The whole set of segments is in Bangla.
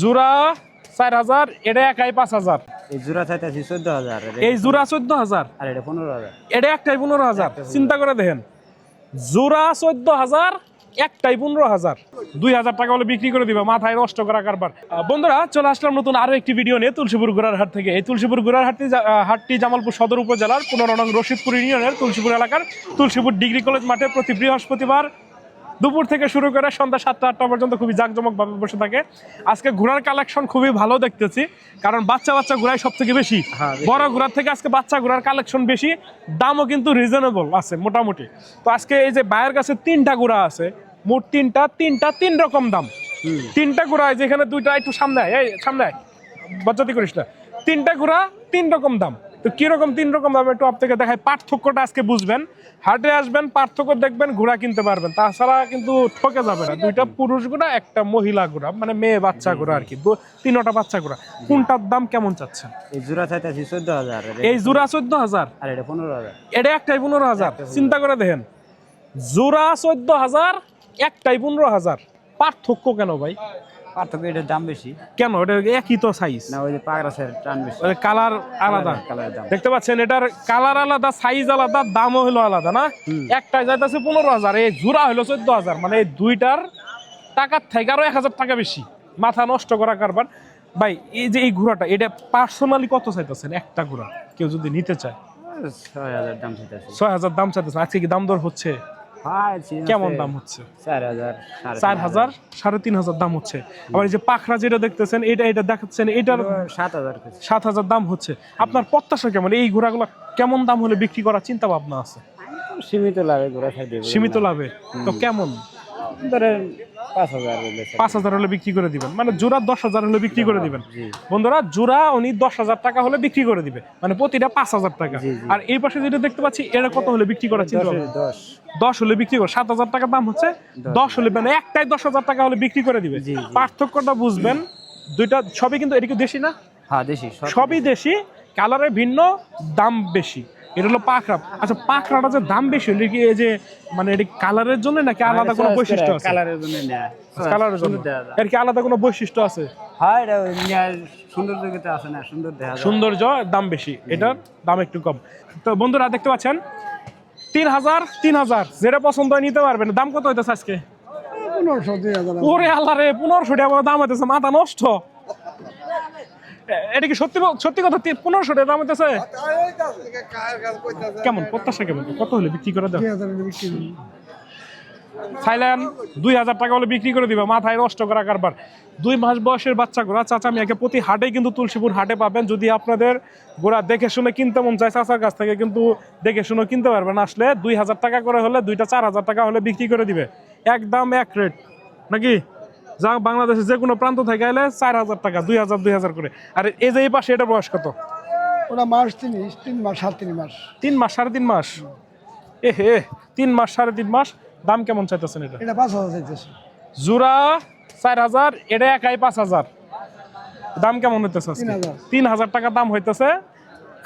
জোড়া চার হাজার এটা একাই পাঁচ হাজার। এই জোড়া চাইতেছি চোদ্দ হাজার এই জোড়া চোদ্দ হাজার। আর এটা পনেরো হাজার। এটা একটাই পনেরো হাজার। চিন্তা করে দেখেন। জোড়া চোদ্দ হাজার একটাই পনেরো হাজার। দুই হাজার টাকা হলে বিক্রি করে দিবে মাথায় নষ্ট করা কারবার। বন্ধুরা চলে আসলাম নতুন আরও একটি ভিডিও নিয়ে তুলসীপুর গোড়ার হাট থেকে। এই তুলসীপুর গোড়ার হাটটি হাটটি জামালপুর সদর উপজেলার পনেরো নং রশিদপুর ইউনিয়নের তুলসীপুর এলাকার তুলসীপুর ডিগ্রি কলেজ মাঠে প্রতি বৃহস্পতিবার দুপুর থেকে শুরু করে সন্ধ্যা সাতটা আটটা পর্যন্ত খুবই জাঁকজমকভাবে বসে থাকে। আজকে ঘোড়ার কালেকশন খুবই ভালো দেখতেছি কারণ বাচ্চা বাচ্চা ঘোড়াই সব থেকে বেশি। হ্যাঁ, বেশি। বড় ঘোড়ার থেকে আজকে বাচ্চা ঘোড়ার কালেকশন বেশি দামও কিন্তু রিজনেবল আছে মোটামুটি। তো আজকে এই যে বায়ের কাছে তিনটা ঘোড়া আছে মোট তিনটা তিনটা তিন রকম দাম। তিনটা ঘোড়া যেখানে দুইটা একটু সামনে আয়, সামনে আয়। বজ্জাতি করিস না। তিনটা ঘোড়া তিন রকম দাম। তো কীরকম তিন রকম দাম একটু আপনাকে দেখায়? পার্থক্যটা আজকে বুঝবেন। হাটে আসবেন পার্থক্য দেখবেন ঘোড়া কিনতে পারবেন। তাছাড়া কিন্তু ঠকে যাবে না। দুইটা পুরুষ ঘোড়া একটা মহিলা ঘোড়া মানে মেয়ে বাচ্চা ঘোড়া আর কি। তিনটা বাচ্চা ঘোড়া। কোনটার দাম কেমন চাচ্ছেন? এই জোড়া চাইতেছি চোদ্দ হাজার। এই জোড়া চোদ্দ হাজার? আর এটা পনেরো হাজার। এটা একটাই পনেরো হাজার। চিন্তা করে দেখেন। জোড়া চোদ্দ হাজার একটাই পনেরো হাজার। পার্থক্য কেন ভাই? পার্থক্য এটার দাম বেশি। কেন? একই তো সাইজ না ওই যে টান বেশি। কালার আলাদা। কালারের দাম। দেখতে পাচ্ছেন এটার কালার আলাদা সাইজ আলাদা দামও হলো আলাদা না? একটা যাইতেছে পনেরো হাজার এই জোড়া হলো চোদ্দ হাজার মানে এই দুইটার টাকার থেকে আরও এক হাজার টাকা বেশি। মাথা নষ্ট করা কারবার। ভাই এই যে এই ঘোড়াটা এটা পার্সোনালি কত চাইতেছেন একটা ঘোড়া? কেউ যদি নিতে চায়। ছয় হাজার দাম চাইতেছি। ছয় হাজার দাম চাইতেছেন। আজকে কি দাম দর হচ্ছে? কেমন দাম হচ্ছে? চার হাজার সাড়ে তিন হাজার দাম হচ্ছে। আবার এই যে পাখরা যেটা দেখতেছেন এটা এটা দেখাচ্ছেন এটার সাত হাজার সাত হাজার দাম হচ্ছে। আপনার প্রত্যাশা কেমন? এই ঘোড়াগুলো কেমন দাম হলে বিক্রি করার চিন্তা ভাবনা আছে? সীমিত লাভে ঘোরা সীমিত লাভে। তো কেমন? ধরেন পাঁচ হাজার হলে বিক্রি করে দিবেন। মানে জোড়া দশ হাজার হলে বিক্রি করে দিবেন। বন্ধুরা জোড়া উনি দশ হাজার টাকা হলে বিক্রি করে দিবে। মানে প্রতিটা পাঁচ হাজার টাকা। আর এই পাশে যেটা দেখতে পাচ্ছি এটা কত হলে বিক্রি করার চিন্তা দশ হলে বিক্রি করে সাত হাজার টাকা দাম হচ্ছে। দশ। হলে মানে একটাই দশ হাজার টাকা হলে বিক্রি করে দিবে। পার্থক্যটা বুঝবেন। দুইটা সবই কিন্তু এটা কি দেশি না? হ্যাঁ দেশি সবই দেশি। কালারে ভিন্ন দাম বেশি। এটা হলো পাখরা আচ্ছা পাখরাটা যে দাম বেশি হলে কি এই যে মানে এটা কালারের জন্য নাকি আলাদা কোনো বৈশিষ্ট্য আছে? কালারের জন্য নেয়। কালারের জন্য। সুন্দর এর কি আলাদা কোনো বৈশিষ্ট্য আছে? হ্যাঁ এটা নেয় সুন্দর দিকে আছে না সুন্দর দেখা সৌন্দর্য দাম বেশি। এটার দাম একটু কম। তো বন্ধুরা দেখতে পাচ্ছেন? তিন হাজার তিন হাজার। যেটা পছন্দ হয় নিতে পারবেন। দাম কত হইতেছে আজকে? পনেরোশো দুই হাজার। ওরে আল্লাহ রে পনেরোশো টাকা দাম হইতেছে মাথা নষ্ট। এটা কি সত্যি সত্যি কথা? পনেরোশো টাকা দাম হইতেছে? কেমন? প্রত্যাশা কেমন? কত হলে বিক্রি করে করি। থাইল্যান্ড দুই হাজার টাকা হলে বিক্রি করে দিবে। মাথায় নষ্ট করা কারবার। দুই মাস বয়সের বাচ্চা ঘোড়া চাচা মিয়াকে প্রতি হাটে কিন্তু তুলসীপুর হাটে পাবেন। যদি আপনাদের ঘোড়া দেখে শুনে কিনতে মন চায়, চাচার কাছ থেকে কিন্তু দেখে শুনে কিনতে পারবেন। আসলে দুই হাজার টাকা করে হলে দুইটা, চার হাজার টাকা হলে বিক্রি করে দিবে। একদম এক রেট। নাকি? যা বাংলাদেশের যে কোনো প্রান্ত থেকে এলে চার হাজার টাকা দুই হাজার দুই হাজার করে। আর এই যে এই পাশে এটা বয়স কত? ওটা মাস তিরিশ তিন মাস সাড়ে তিন মাস। তিন মাস সাড়ে তিন মাস? এ হে তিন মাস সাড়ে তিন মাস দাম কেমন চাইতেছেন এটা? এটা পাঁচ হাজার চাইতেছে। জোড়া চার হাজার এটা একাই পাঁচ হাজার। দাম কেমন হইতেছে আজকে? তিন হাজার। তিন টাকা দাম হইতেছে।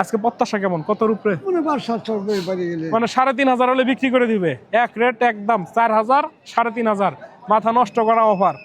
আজকে প্রত্যাশা কেমন? কত রূপে মনে মানে সাড়ে তিন হাজার হলে বিক্রি করে দিবে। এক রেট একদম চার হাজার সাড়ে তিন হাজার। মাথা নষ্ট করা অফার।